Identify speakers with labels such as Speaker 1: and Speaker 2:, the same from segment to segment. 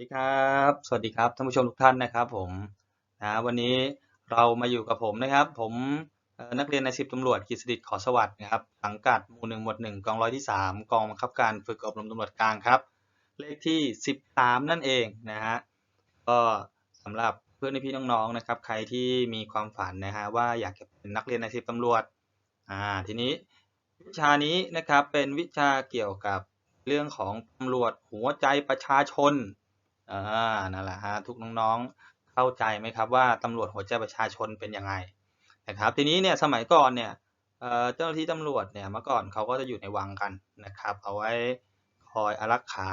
Speaker 1: ดีครับ สวัสดีครับท่านผู้ชมทุกท่านนะครับ ผมนะวันนี้เรามาอยู่กับผมนะครับ ผมนักเรียนในสิบตำรวจกฤษฎิตขอสวัสดิ์นะครับสังกัดหมู่หนึ่งหมวดหนึ่งกองร้อยที่สามกองบังคับการฝึกอบรมตำรวจกลางครับ เลขที่สิบสามนั่นเองนะฮะก็สำหรับเพื่อนพี่น้องๆนะครับ ใครที่มีความฝันนะฮะว่าอยากจะเป็นนักเรียนในสิบตำรวจอ่าทีนี้วิชานี้นะครับเป็นวิชาเกี่ยวกับเรื่องของตำรวจหัวใจประชาชน อ่านั่นแหละฮะทุกน้องๆเข้าใจไหมครับว่าตำรวจหัวใจประชาชนเป็นยังไงนะครับทีนี้เนี่ยสมัยก่อนเนี่ยเจ้าหน้าที่ตำรวจเนี่ยเมื่อก่อนเขาก็จะอยู่ในวังกันนะครับ เอาไว้คอยอารักขา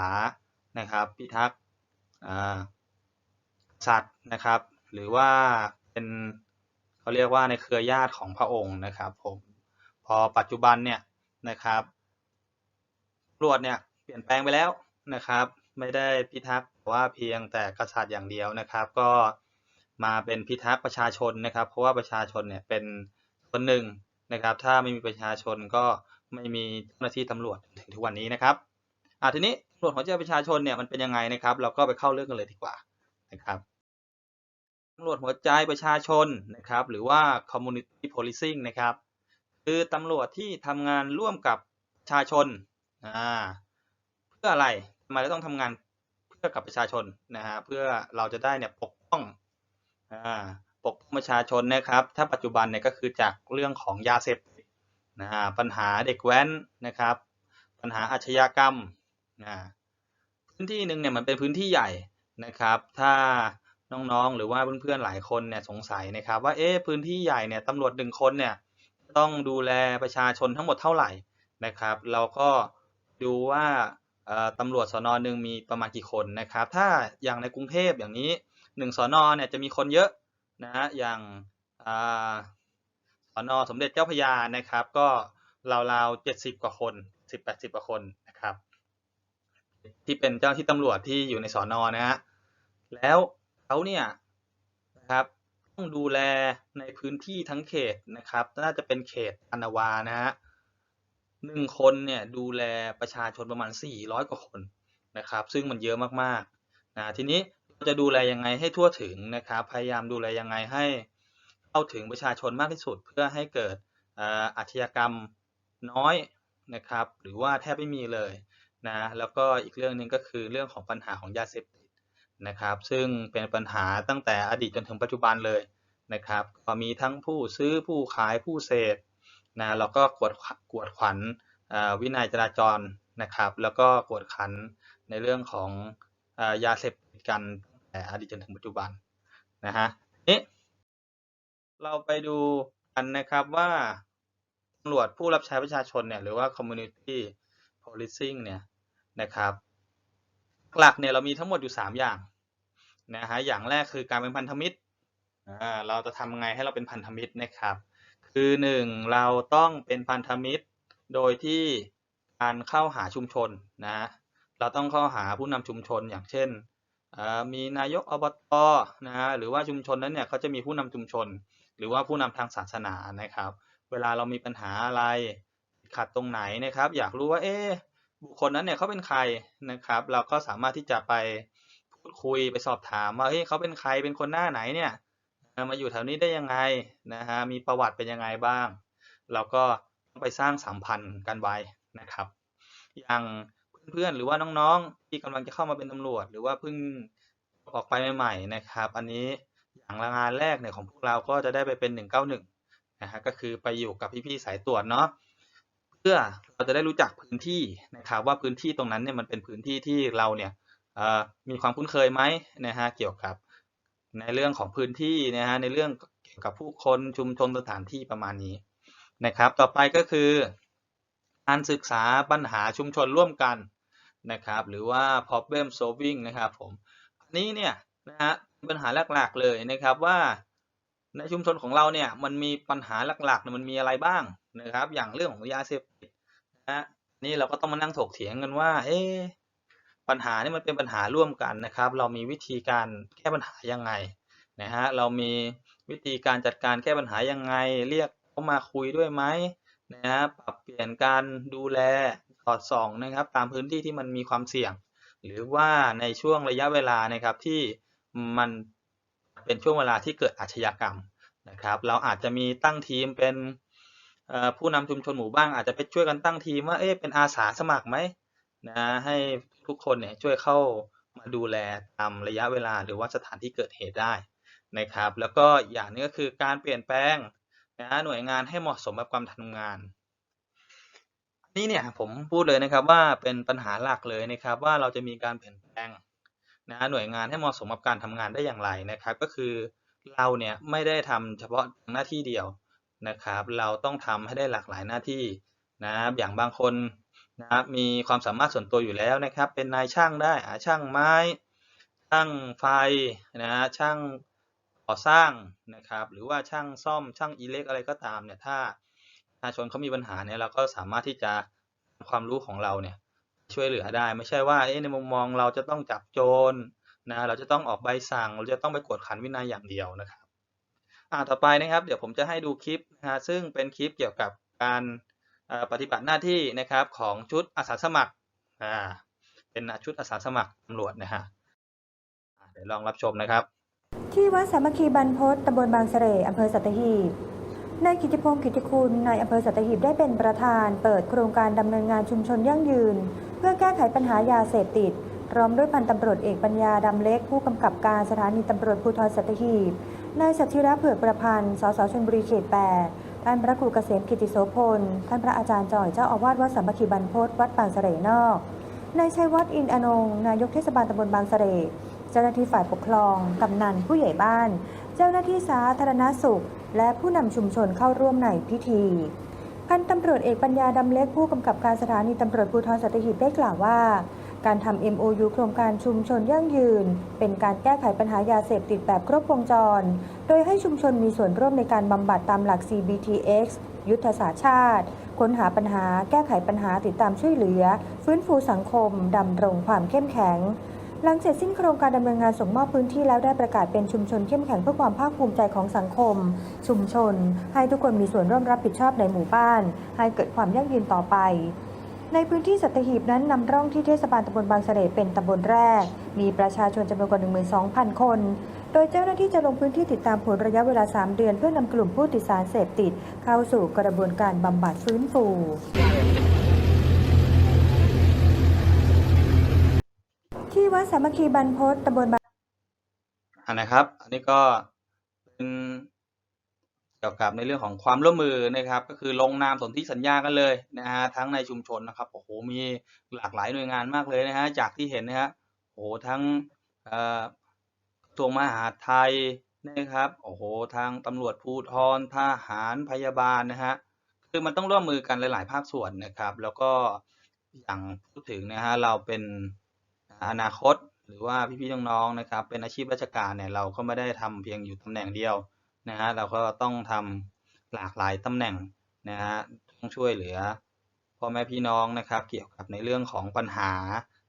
Speaker 1: นะครับ พิทักษ์สัตว์นะครับ หรือว่าเป็นเขาเรียกว่าในเครือญาติของพระองค์นะครับผมพอปัจจุบันเนี่ยนะครับตำรวจเนี่ยเปลี่ยนแปลงไปแล้วนะครับ ไม่ได้พิทักษ์ว่าเพียงแต่กษัตริย์อย่างเดียวนะครับ ก็มาเป็นพิทักษ์ประชาชนนะครับ เพราะว่าประชาชนเนี่ยเป็นคนหนึ่งนะครับ ถ้าไม่มีประชาชนก็ไม่มีเจ้าหน้าที่ตำรวจถึงทุกวันนี้นะครับอ่าทีนี้ตำรวจหัวใจประชาชนเนี่ยมันเป็นยังไงนะครับ เราก็ไปเข้าเรื่องกันเลยดีกว่านะครับตำรวจหัวใจประชาชนนะครับ หรือว่า community policing นะครับ คือตำรวจที่ทำงานร่วมกับประชาชนอ่าเพื่ออะไร ทำไมเราต้องทำงานเพื่อกับประชาชนนะฮะเพื่อเราจะได้เนี่ยปกป้องอ่าปกป้องประชาชนนะครับ ถ้าปัจจุบันเนี่ยก็คือจากเรื่องของยาเสพติดนะฮะปัญหาเด็กแว้นนะครับ ปัญหาอาชญากรรมนะพื้นที่หนึ่งเนี่ยมันเป็นพื้นที่ใหญ่นะครับ ถ้าน้องๆ หรือว่าเพื่อนๆ หลายคนเนี่ยสงสัยนะครับว่าเอ๊ะพื้นที่ใหญ่เนี่ยตำรวจหนึ่งคนเนี่ยต้องดูแลประชาชนทั้งหมดเท่าไหร่นะครับ เราก็ดูว่า ตำรวจสอนอหนึ่งมีประมาณกี่คนนะครับ ถ้าอย่างในกรุงเทพอย่างนี้หนึ่งสอนอเนี่ยจะมีคนเยอะนะอย่างอ่าสนสมเด็จเจ้าพยานะครับ ก็ราวๆเจ็ดสิบกว่าคนสิบแปดสิบกว่าคนนะครับ ที่เป็นเจ้าหน้าที่ตำรวจที่อยู่ในสอนอนะฮะแล้วเขาเนี่ยนะครับต้องดูแลในพื้นที่ทั้งเขตนะครับ น่าจะเป็นเขตอนาวานะฮะ หนึ่งคนเนี่ยดูแลประชาชนประมาณ 400 กว่าคนนะครับ ซึ่งมันเยอะมากๆนะทีนี้เราจะดูแลยังไงให้ทั่วถึงนะครับ พยายามดูแลยังไงให้เข้าถึงประชาชนมากที่สุด เพื่อให้เกิดอ่ออาชญากรรมน้อยนะครับ หรือว่าแทบไม่มีเลยนะแล้วก็อีกเรื่องหนึ่งก็คือเรื่องของปัญหาของยาเสพติดนะครับ ซึ่งเป็นปัญหาตั้งแต่อดีตจนถึงปัจจุบันเลยนะครับก็มีทั้งผู้ซื้อผู้ขายผู้เสพ นะแล้วก็กวดขกวดขันวินัยจราจรนะครับ แล้วก็กวดขันในเรื่องของอยาเสพติดกันแต่อดีตจนถึงปัจจุบันนะฮะนี้เราไปดูกันนะครับว่าตำรวจผู้รับใช้ประชาชนเนี่ยหรือว่า community policing เนี่ยนะครับ หลักเนี่ยเรามีทั้งหมดอยู่ 3 อย่างนะฮะอย่างแรกคือการเป็นพันธมิตรเราจะทำยังไงให้เราเป็นพันธมิตรนะครับ คือหนึ่งเราต้องเป็นพันธมิตร โดยที่การเข้าหาชุมชนนะ เราต้องเข้าหาผู้นำชุมชนอย่างเช่นมีนายกอบตนะฮะหรือว่าชุมชนนั้นเนี่ยเขาจะมีผู้นำชุมชน หรือว่าผู้นำทางศาสนานะครับ เวลาเรามีปัญหาอะไรขัดตรงไหนนะครับ อยากรู้ว่าเอ๊บุคคลนั้นเนี่ยเขาเป็นใครนะครับ เราก็สามารถที่จะไปพูดคุยไปสอบถามว่าเฮ้ยเขาเป็นใครเป็นคนหน้าไหนเนี่ย มาอยู่แถวนี้ได้ยังไงนะฮะมีประวัติเป็นยังไงบ้าง เราก็ต้องไปสร้างสัมพันธ์กันไว้นะครับ อย่างเพื่อนๆหรือว่าน้องๆ ที่กำลังจะเข้ามาเป็นตำรวจ หรือว่าเพิ่งออกไปใหม่ๆนะครับ อันนี้อย่างงานแรกเนี่ยของพวกเราก็จะได้ไปเป็น 191นะฮะก็คือไปอยู่กับพี่ๆสายตรวจเนาะเพื่อเราจะได้รู้จักพื้นที่นะครับว่าพื้นที่ตรงนั้นเนี่ยมันเป็นพื้นที่ที่เราเนี่ยมีความคุ้นเคยไหมนะฮะเกี่ยวกับ ในเรื่องของพื้นที่นะฮะในเรื่องเกี่ยวกับผู้คนชุมชนสถานที่ประมาณนี้นะครับ ต่อไปก็คือการศึกษาปัญหาชุมชนร่วมกันนะครับ หรือว่า problem solving นะครับผมอันนี้เนี่ยนะฮะปัญหาหลักๆเลยนะครับว่าในชุมชนของเราเนี่ยมันมีปัญหาหลักๆมันมีอะไรบ้างนะครับ อย่างเรื่องของยาเสพติดนะฮะนี่เราก็ต้องมานั่งถกเถียงกันว่า เอ๊ ปัญหานี่มันเป็นปัญหาร่วมกันนะครับ เรามีวิธีการแก้ปัญหายังไงนะฮะเรามีวิธีการจัดการแก้ปัญหายังไง เรียกเขามาคุยด้วยไหมนะฮะปรับเปลี่ยนการดูแลสอดส่องนะครับ ตามพื้นที่ที่มันมีความเสี่ยง หรือว่าในช่วงระยะเวลานะครับที่มันเป็นช่วงเวลาที่เกิดอาชญากรรมนะครับ เราอาจจะมีตั้งทีมเป็นผู้นำชุมชนหมู่บ้านอาจจะไปช่วยกันตั้งทีมว่าเอ๊ะเป็นอาสาสมัครไหม นะให้ทุกคนเนี่ยช่วยเข้ามาดูแลตามระยะเวลาหรือว่าสถานที่เกิดเหตุได้นะครับ แล้วก็อย่างนึงก็คือการเปลี่ยนแปลงนะหน่วยงานให้เหมาะสมกับการทำงานนี่เนี่ยผมพูดเลยนะครับว่าเป็นปัญหาหลักเลยนะครับว่าเราจะมีการเปลี่ยนแปลงนะหน่วยงานให้เหมาะสมกับการทำงานได้อย่างไรนะครับ ก็คือเราเนี่ยไม่ได้ทำเฉพาะหน้าที่เดียวนะครับ เราต้องทำให้ได้หลากหลายหน้าที่นะอย่างบางคน นะมีความสามารถส่วนตัวอยู่แล้วนะครับ เป็นนายช่างได้อาช่างไม้ ช่างไฟนะช่างก่อสร้างนะครับ หรือว่าช่างซ่อมช่างอิเล็กอะไรก็ตามเนี่ยถ้าประชาชนเขามีปัญหาเนี่ยเราก็สามารถที่จะความรู้ของเราเนี่ยช่วยเหลือได้ไม่ใช่ว่าเอ๊ะในมุมมองเราจะต้องจับโจรนะเราจะต้องออกใบสั่งเราจะต้องไปกวดขันวินัยอย่างเดียวนะครับอ่าต่อไปนะครับ เดี๋ยวผมจะให้ดูคลิปนะซึ่งเป็นคลิปเกี่ยวกับการ ปฏิบัติหน้าที่นะครับของชุดอาสาสมัครอ่าเป็นชุดอาสาสมัครตำรวจนะฮะอ่าเดี๋ยวลองรับชมนะครับ
Speaker 2: ที่วัดสามัคคีบรรพตตำบลบางเสร่อำเภอสัตหีบนายกิติพงศ์กิติคุณนายอำเภอสัตหีบได้เป็นประธาน เปิดโครงการดำเนินงานชุมชนยั่งยืน เพื่อแก้ไขปัญหายาเสพติดพร้อมด้วยพันตำรวจเอกปัญญาดำเล็ก ผู้กำกับการสถานีตำรวจภูธรสัตหีบนายสัทธิระเผือกประพันธ์สสชลบุรีเขตแปด ท่านพระครูเกษมกิติโสพล ท่านพระอาจารย์จ่อยเจ้าอาวาสวัดสามัคคีบรรพตวัดบางเสร่นอก นายชัยวัฒน์อินอนง นายกเทศบาลตำบลบางเสร่เจ้าหน้าที่ฝ่ายปกครอง กำนันผู้ใหญ่บ้าน เจ้าหน้าที่สาธารณสุข และผู้นำชุมชนเข้าร่วมในพิธีพันตำรวจเอกปัญญาดำเล็กผู้กำกับการสถานีตำรวจภูธรสัตหีบได้กล่าวว่า การทำ MOU โครงการชุมชนยั่งยืน เป็นการแก้ไขปัญหายาเสพติดแบบครบวงจร โดยให้ชุมชนมีส่วนร่วมในการบำบัดตามหลัก CBTX ยุทธศาสตร์ชาติ ค้นหาปัญหา แก้ไขปัญหาติดตามช่วยเหลือ ฟื้นฟูสังคมดำรงความเข้มแข็งหลังเสร็จสิ้นโครงการดำเนินงานส่งมอบพื้นที่แล้วได้ประกาศเป็นชุมชนเข้มแข็งเพื่อความภาคภูมิใจของสังคม ชุมชน ให้ทุกคนมีส่วนร่วมรับผิดชอบในหมู่บ้าน ให้เกิดความยั่งยืนต่อไป ในพื้นที่สัตหีบนั้นนำร่องที่เทศบาลตำบลบางเสร่เป็นตำบลแรก มีประชาชนจำนวนกว่า 12,000 คน โดยเจ้าหน้าที่จะลงพื้นที่ติดตามผลระยะเวลา 3 เดือน เพื่อนำกลุ่มผู้ติดสารเสพติด เข้าสู่กระบวนการบำบัดฟื้นฟูที่วัดสามัคคีบรรพตตำบลบาง
Speaker 1: อ่านะครับ อันนี้ก็เป็น เกี่ยวกับในเรื่องของความร่วมมือนะครับ ก็คือลงนามสนธิสัญญากันเลยนะฮะทั้งในชุมชนนะครับโอ้โหมีหลากหลายหน่วยงานมากเลยนะฮะจากที่เห็นนะฮะโอ้โหทั้งเอ่อกระทรวงมหาไทยนะครับโอ้โหทางตำรวจภูธรทหารพยาบาลนะฮะคือมันต้องร่วมมือกันหลาย ๆ ภาคส่วนนะครับ แล้วก็อย่างพูดถึงนะฮะเราเป็นอนาคตหรือว่าพี่ๆน้องๆนะครับ เป็นอาชีพราชการเนี่ยเราก็ไม่ได้ทำเพียงอยู่ตำแหน่งเดียว นะฮะเราก็ต้องทำหลากหลายตำแหน่งนะฮะต้องช่วยเหลือพ่อแม่พี่น้องนะครับ เกี่ยวกับในเรื่องของปัญหา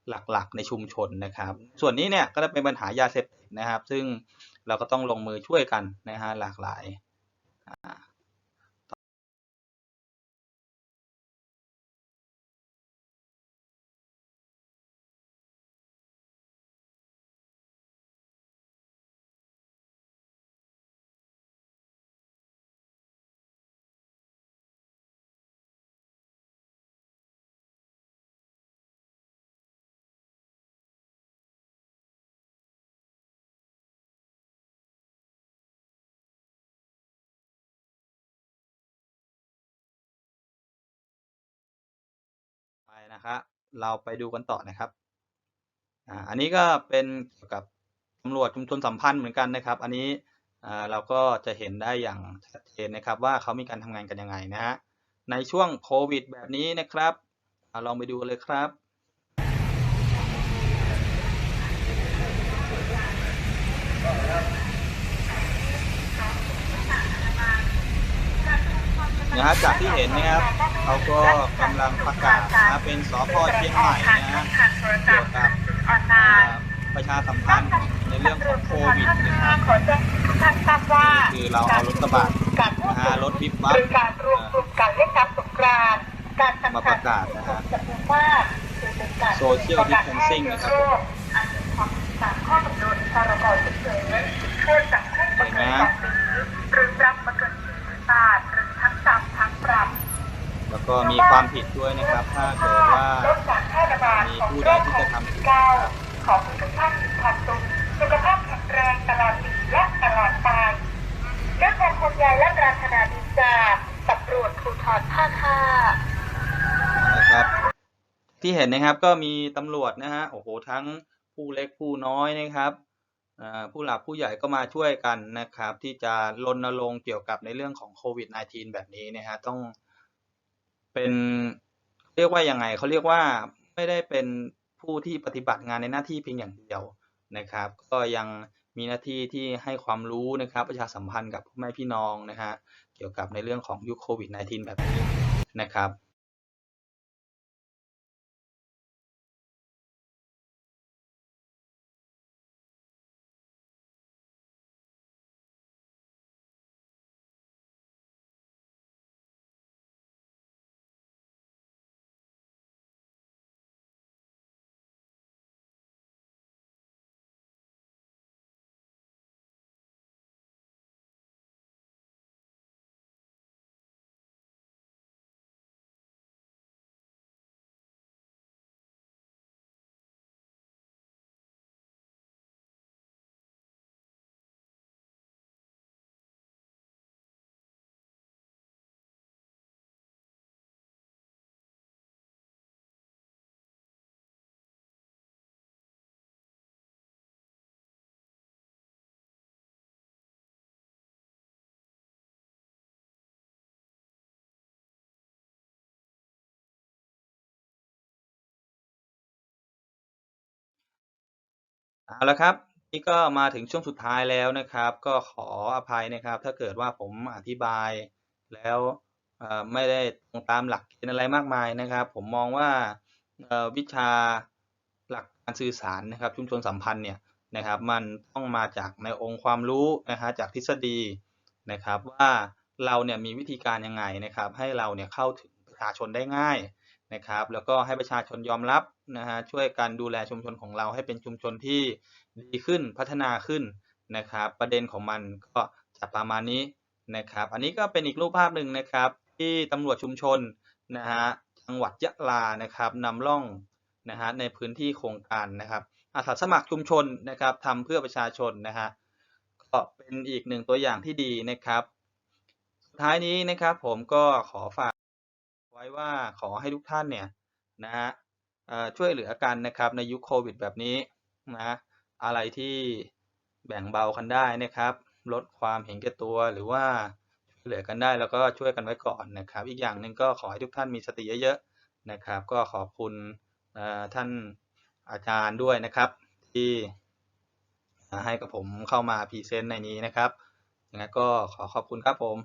Speaker 1: หลักๆ ในชุมชนนะครับ ส่วนนี้เนี่ยก็จะเป็นปัญหายาเสพติดนะครับ ซึ่งเราก็ต้องลงมือช่วยกันนะฮะหลากหลาย นะครับเราไปดูกันต่อนะครับอ่าอันนี้ก็เป็นเกี่ยวกับตำรวจชุมชนสัมพันธ์เหมือนกันนะครับ อันนี้อ่าเราก็จะเห็นได้อย่างชัดเจนนะครับ ว่าเขามีการทำงานกันยังไงนะฮะในช่วงโควิดแบบนี้นะครับอ่าลองไปดูกันเลยครับ นะฮะจากที่เห็นนะครับเขาก็กำลังประกาศนะเป็นสพเชียงใหม่นะฮะเกี่ยวกับอ่าประชาสัมพันธ์ในเรื่องของโควิดนะครับ
Speaker 3: ขอแจ้งทุกท่านทราบว่า
Speaker 1: คือเราเอารถกระบะ
Speaker 3: การพูด
Speaker 1: นะ
Speaker 3: คุ
Speaker 1: ฮะ
Speaker 3: ย
Speaker 1: รถบิ๊ก
Speaker 3: ห
Speaker 1: บัส
Speaker 3: รือการรวมกลุ่มกันเล่นน้ำสงกรานต์การ
Speaker 1: มา
Speaker 3: ทำ
Speaker 1: ป
Speaker 3: การ
Speaker 1: ระกาศนะฮะ
Speaker 3: จำนวนมากหรือ
Speaker 1: Social Distancing นะครับผม
Speaker 3: อันเป็นความผิดตามข้อกำหนดพรบฉุกเฉินโทษจำคุกไม่เกินสองปีหรือปรับไม่เกินสี่หมื่นบาท
Speaker 1: แล้วก็มีความผิดด้วยนะครับ ถ้าเกิดว่า
Speaker 3: ลดการแพร่ระบาด
Speaker 1: มี
Speaker 3: ของ
Speaker 1: ผู้
Speaker 3: โร
Speaker 1: ใด
Speaker 3: ค
Speaker 1: ที่
Speaker 3: โค
Speaker 1: จะ
Speaker 3: วิด
Speaker 1: ทำผิด
Speaker 3: 19ขอให้ทุกท่านมีความสุขสุขภาพแข็งแรงตลอดปีและตลอดไปด้วยความห่วงใยและปรารถนาดีจากตำรวจภูธรภาคห้า
Speaker 1: นะครับ ที่เห็นนะครับก็มีตำรวจนะฮะโอ้โหทั้งผู้เล็กผู้น้อยนะครับอ่า ผู้หลักผู้ใหญ่ก็มาช่วยกันนะครับ ที่จะรณรงค์เกี่ยวกับในเรื่องของโควิด -19 แบบนี้นะฮะต้องเป็นเรียกว่ายังไงเขาเรียกว่าไม่ได้เป็นผู้ที่ปฏิบัติงานในหน้าที่เพียงอย่างเดียวนะครับ ก็ยังมีหน้าที่ที่ให้ความรู้นะครับ ประชาสัมพันธ์กับพ่อแม่พี่น้องนะฮะเกี่ยวกับในเรื่องของยุคโควิด -19 แบบนี้นะครับ เอาละครับนี่ก็มาถึงช่วงสุดท้ายแล้วนะครับ ก็ขออภัยนะครับ ถ้าเกิดว่าผมอธิบายแล้วไม่ได้ตรงตามหลักเกณฑ์อะไรมากมายนะครับ ผมมองว่าวิชาหลักการสื่อสารนะครับ ชุมชนสัมพันธ์เนี่ยนะครับ มันต้องมาจากในองค์ความรู้นะฮะจากทฤษฎีนะครับ ว่าเราเนี่ยมีวิธีการยังไงนะครับ ให้เราเนี่ยเข้าถึงประชาชนได้ง่าย นะครับ แล้วก็ให้ประชาชนยอมรับนะฮะช่วยกันดูแลชุมชนของเราให้เป็นชุมชนที่ดีขึ้นพัฒนาขึ้นนะครับ ประเด็นของมันก็จะประมาณนี้นะครับ อันนี้ก็เป็นอีกรูปภาพหนึ่งนะครับ ที่ตำรวจชุมชนนะฮะจังหวัดยะลานะครับนำร่องนะฮะในพื้นที่โครงการนะครับ อาสาสมัครชุมชนนะครับทำเพื่อประชาชนนะฮะก็เป็นอีกหนึ่งตัวอย่างที่ดีนะครับ สุดท้ายนี้นะครับผมก็ขอฝาก ว้ว่าขอให้ทุกท่านเนี่ยนะฮะช่วยเหลือกันนะครับในยุคโควิดแบบนี้นะอะไรที่แบ่งเบากันได้นะครับ ลดความเห็นแก่ตัวหรือว่าช่วยเหลือกันได้แล้วก็ช่วยกันไว้ก่อนนะครับ อีกอย่างหนึ่งก็ขอให้ทุกท่านมีสติเยอะๆนะครับ ก็ขอบคุณท่านอาจารย์ด้วยนะครับที่ให้กับผมเข้ามาพรีเซนต์ในนี้นะครับยังไงก็ขอขอบคุณครับผม